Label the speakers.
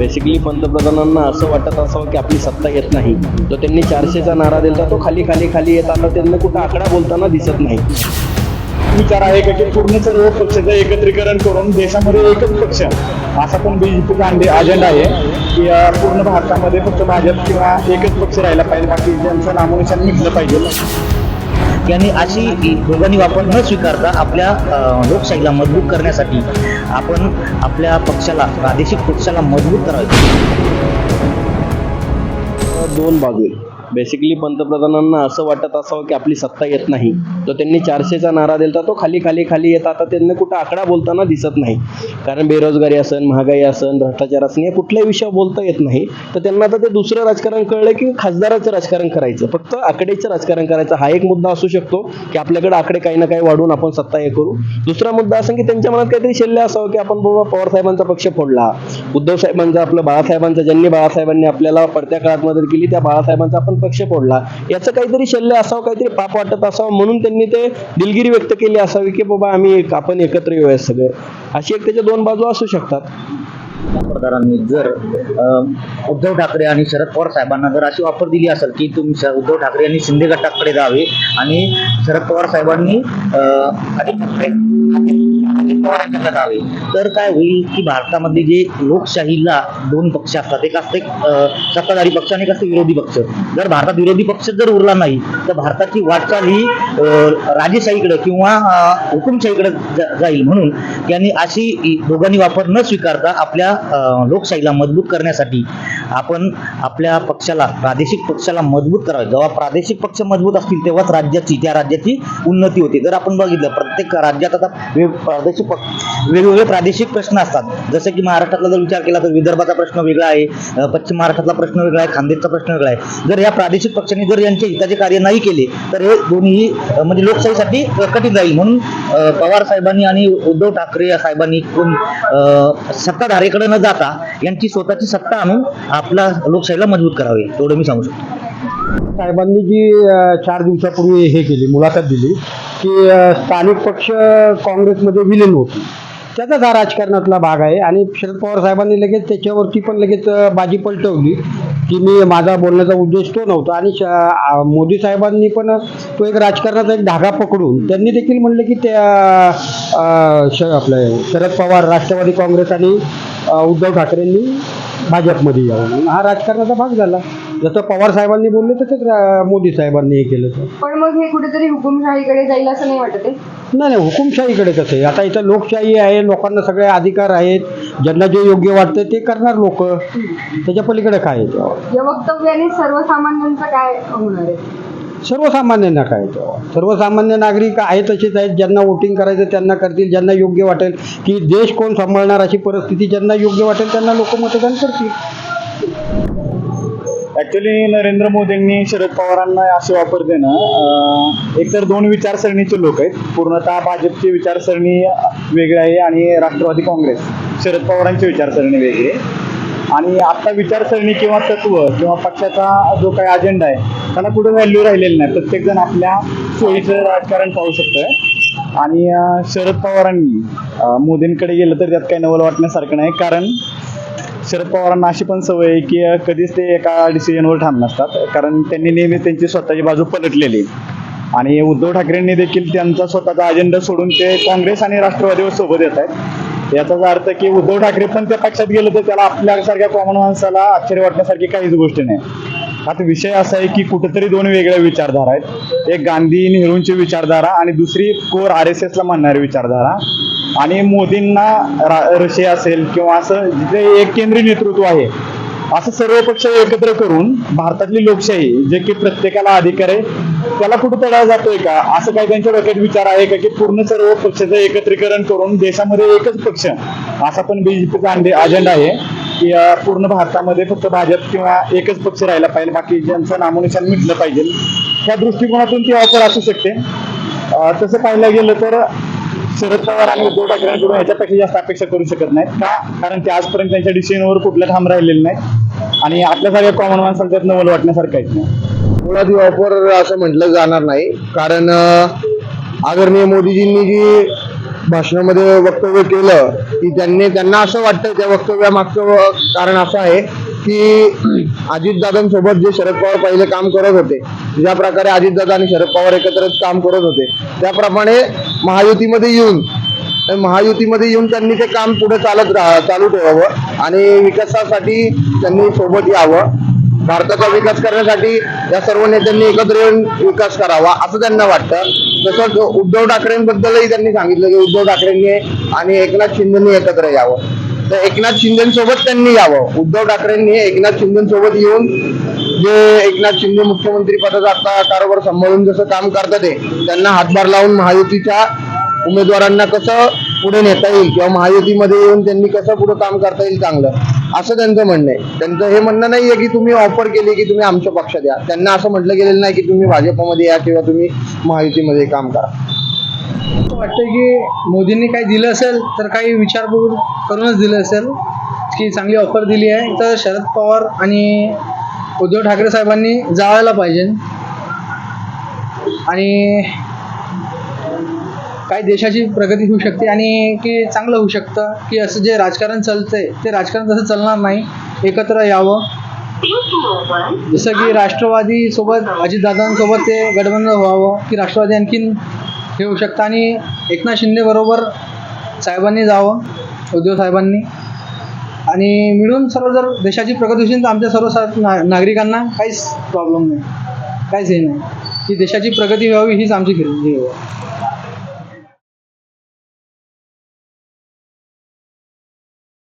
Speaker 1: Basically पंतप्रधानांना असं वाटत असावं की आपली सत्ता येत नाही. तर त्यांनी चारशेचा नारा दिला तो खाली खाली खाली येताना त्यांना कुठं आकडा बोलताना दिसत नाही.
Speaker 2: विचार आहे का की पूर्ण सर्व पक्षाचं एकत्रीकरण करून देशामध्ये एकच पक्ष असा पण बीजेपीचा अजेंडा आहे की पूर्ण भारतामध्ये फक्त भाजप किंवा एकच पक्ष राहिला पाहिजे. बाकी ज्यांचं नामोनिशान मिटलं पाहिजे.
Speaker 3: यांनी अशी दोघांनी वापर न स्वीकारता आपल्या लोकशाहीला मजबूत करण्यासाठी आपण आपल्या पक्षाला प्रादेशिक पक्षाला मजबूत करावे.
Speaker 1: दोन बाजू बेसिकली पंतप्रधानांना असं वाटत असावं की आपली सत्ता येत नाही. तर त्यांनी चारशेचा नारा दिला तो खाली खाली खाली येत आता त्यांना कुठं आकडा बोलताना दिसत नाही. कारण बेरोजगारी असन महागाई असन भ्रष्टाचार असन या कुठल्याही विषयावर बोलता येत नाही. तर त्यांना आता ते दुसरं राजकारण कळलं की खासदाराचं राजकारण करायचं. फक्त आकडेचं राजकारण करायचं. हा एक मुद्दा असू शकतो की आपल्याकडे आकडे काही ना काही वाढवून आपण सत्ता हे करू. दुसरा मुद्दा असा की त्यांच्या मनात काहीतरी शिल्ले असावं की आपण बाबा पवार साहेबांचा पक्ष फोडला. उद्धव साहेबांचा आपलं बाळासाहेबांचा ज्यांनी बाळासाहेबांनी आपल्याला पडत्या काळात मदत केली त्या बाळासाहेबांचा आपण पक्ष फोडला. याचं काहीतरी शल्य असावं काहीतरी पाप वाटत असावं म्हणून त्यांनी ते दिलगिरी व्यक्त केली असावी की बाबा आम्ही आपण एकत्र येऊया सगळे. अशी एक त्याच्या दोन बाजू असू शकतात.
Speaker 3: पंतप्रधानांनी जर उद्धव ठाकरे आणि शरद पवार साहेबांना जर अशी ऑफर दिली असेल की तुम्ही उद्धव ठाकरे यांनी शिंदे गटाकडे जावे आणि शरद पवार साहेबांनी अजित अजित पवार यांच्याकडे जावे. तर काय होईल की भारतामध्ये जे लोकशाहीला दोन पक्ष असतात. एक असते सत्ताधारी पक्ष आणि एक असते विरोधी पक्ष. जर भारतात विरोधी पक्ष जर उरला नाही तर भारताची वाटचाल ही राजेशाहीकडे किंवा हुकुमशाहीकडे जाईल. म्हणून त्यांनी अशी दोघांनी वापर न स्वीकारता आपल्या लोकशाहीला मजबूत करण्यासाठी आपण आपल्या पक्षाला प्रादेशिक पक्षाला मजबूत करावे. जेव्हा प्रादेशिक पक्ष मजबूत असतील तेव्हाच राज्याची त्या राज्याची उन्नती होते. जर आपण बघितलं प्रत्येक राज्यात आता प्रादेशिक वेगवेगळे प्रादेशिक प्रश्न असतात. जसं की महाराष्ट्रातला जर विचार केला तर विदर्भाचा प्रश्न वेगळा आहे. पश्चिम महाराष्ट्रातला प्रश्न वेगळा आहे. खानदेशचा प्रश्न वेगळा आहे. जर या प्रादेशिक पक्षांनी जर यांचे हिताचे कार्य नाही केले तर हे दोन्ही म्हणजे लोकशाहीसाठी कठीण जाईल. म्हणून पवार साहेबांनी आणि उद्धव ठाकरे साहेबांनी कोण सत्ताधारेकडे न जाता यांची स्वतःची सत्ता आणून आपला लोकशाहीला मजबूत करावी. एवढं मी सांगू शकतो.
Speaker 4: साहेबांनी जी चार दिवसापूर्वी हे केली मुलाखत दिली की स्थानिक पक्ष काँग्रेसमध्ये विलीन होती. त्याचाच हा राजकारणातला भाग आहे. आणि शरद पवार साहेबांनी लगेच त्याच्यावरती पण लगेच बाजी पलटवली की मी माझा बोलण्याचा उद्देश तो नव्हता. आणि मोदी साहेबांनी पण तो एक राजकारणाचा एक धागा पकडून त्यांनी देखील म्हणलं की त्या अ, आपलं शरद पवार राष्ट्रवादी काँग्रेस आणि उद्धव ठाकरेंनी भाजपमध्ये यावं. हा राजकारणाचा भाग झाला. जसं पवार साहेबांनी बोलले तसंच रा- मोदी साहेबांनी हे केलं तर
Speaker 5: पण मग हे कुठेतरी हुकुमशाहीकडे जाईल असं नाही वाटत आहे?
Speaker 4: नाही नाही हुकुमशाहीकडे कसं आहे? आता इथं लोकशाही आहे लोकांना सगळे अधिकार आहेत ज्यांना जे योग्य वाटतं ते करणार लोक. त्याच्या पलीकडे काय आहे तेव्हा?
Speaker 5: या वक्तव्याने सर्वसामान्यांचं काय होणार आहे?
Speaker 4: सर्वसामान्यांना काय तेव्हा? सर्वसामान्य नागरिक आहे तसेच आहेत ज्यांना वोटिंग करायचं त्यांना करतील ज्यांना योग्य वाटेल. की देश कोण सांभाळणार अशी परिस्थिती ज्यांना योग्य वाटेल त्यांना लोक मतदान करतील.
Speaker 2: ऍक्च्युली नरेंद्र मोदींनी शरद पवारांना असे ऑफर देणं एकतर दोन विचारसरणीचे लोक आहेत. पूर्णतः भाजपची विचारसरणी वेगळी आहे आणि राष्ट्रवादी काँग्रेस. शरद पवारांची विचारसरणी वेगळी आहे. आणि आता विचारसरणी किंवा तत्व किंवा पक्षाचा जो काही अजेंडा आहे त्याला कुठे व्हॅल्यू राहिलेली नाही. प्रत्येकजण आपल्या सोयीचं राजकारण पाहू शकतोय. आणि शरद पवारांनी मोदींकडे गेलं तर त्यात काही नवल वाटण्यासारखं नाही. कारण शरद पवारांना अशी पण सवय आहे की कधीच ते एका डिसिजनवर ठाम नसतात. कारण त्यांनी नेहमी त्यांची स्वतःची बाजू पलटलेली. आणि उद्धव ठाकरेंनी देखील त्यांचा स्वतःचा अजेंडा सोडून ते काँग्रेस आणि राष्ट्रवादीवर सोबत येत आहेत. याचाच अर्थ की उद्धव ठाकरे पण त्या पक्षात गेलं तर त्याला आपल्यासारख्या कॉमन माणसाला आश्चर्य वाटण्यासारखी काहीच गोष्ट नाही. आता विषय असा आहे की कुठेतरी दोन वेगळ्या विचारधारा आहेत. एक गांधी नेहरूंची विचारधारा आणि दुसरी कोर आर एस एसला म्हणणारी विचारधारा. आणि मोदींना रशिया असेल किंवा असं जिथे एक केंद्रीय नेतृत्व आहे असं सर्व पक्ष एकत्र करून भारतातली लोकशाही जे की प्रत्येकाला अधिकार आहे त्याला कुठं तडा जातोय का? असं काही त्यांच्या डोक्यात विचार आहे का की पूर्ण सर्व पक्षाचं एकत्रीकरण करून देशामध्ये एकच पक्ष? असा पण बीजेपीचा अजेंडा आहे की पूर्ण भारतामध्ये फक्त भाजप किंवा एकच पक्ष राहिला पाहिजे बाकी ज्यांचं नामोनिशान मिटलं पाहिजे त्या दृष्टिकोनातून ती ऑफर असू शकते. तसं पाहायला गेलं तर शरद पवार आणि उद्धव ठाकरेंकडून याच्यापेक्षा जास्त अपेक्षा करू शकत नाहीत. का? कारण ते आजपर्यंत त्यांच्या डिसिजनवर कुठला ठाम राहिलेला नाही आणि आपल्यासारख्या कॉमन माणसाला त्यात नवल वाटण्यासारखं काहीच नाही
Speaker 6: मुळात ऑफर असं म्हटलं जाणार नाही. कारण आदरणीय मोदीजींनी जी भाषणामध्ये वक्तव्य केलं की त्यांनी त्यांना असं वाटतं त्या वक्तव्यामागचं कारण असं आहे की अजितदादांसोबत जे शरद पवार पहिले काम करत होते ज्या प्रकारे अजितदादा आणि शरद पवार एकत्रच काम करत होते त्याप्रमाणे महायुतीमध्ये येऊन महायुतीमध्ये येऊन त्यांनी ते काम पुढे चालत राहा चालू ठेवावं आणि विकासासाठी त्यांनी सोबत यावं. भारताचा विकास करण्यासाठी या सर्व नेत्यांनी एकत्र येऊन विकास करावा असं त्यांना वाटतं. तसंच उद्धव ठाकरेंबद्दलही त्यांनी सांगितलं की उद्धव ठाकरेंनी आणि एकनाथ शिंदेनी एकत्र यावं. तर एकनाथ शिंदेसोबत त्यांनी यावं. उद्धव ठाकरेंनी एकनाथ शिंदेसोबत येऊन जे एकनाथ शिंदे मुख्यमंत्री पदाचा आता कारभार सांभाळून जसं काम करतात ते त्यांना हातभार लावून महायुतीच्या उमेदवारांना कसं पुढे नेता येईल किंवा महायुतीमध्ये येऊन त्यांनी कसं पुढे काम करता येईल चांगलं असं त्यांचं म्हणणं आहे. त्यांचं हे म्हणणं नाहीये की तुम्ही ऑफर केली की तुम्ही आमच्या पक्षात या. त्यांना असं म्हटलं गेलेलं नाही की तुम्ही भाजपमध्ये या किंवा तुम्ही महायुतीमध्ये काम करा.
Speaker 7: असं वाटतं की मोदींनी काही दिलं असेल तर काही विचारपूर करूनच दिलं असेल की चांगली ऑफर दिली आहे. तर शरद पवार आणि उद्धव ठाकरे साहेबांनी जाळायला पाहिजे. आणि काही देशाची प्रगती होऊ शकते आणि की चांगलं होऊ शकतं की असं जे राजकारण चालतंय ते राजकारण तसं चालणार नाही. एकत्र यावं. जसं की राष्ट्रवादी सोबत अजितदादांसोबत ते गठबंधन व्हावं की राष्ट्रवादी आणखीन हे होऊ शकतं. आणि एकनाथ शिंदे बरोबर साहेबांनी जावं उद्धव साहेबांनी. आणि मिळून सर्व जर देशाची प्रगती होईल तर आमच्या सर्व ना नागरिकांना काहीच प्रॉब्लेम नाही काहीच हे नाही की देशाची प्रगती व्हावी हीच आमची हे आहे.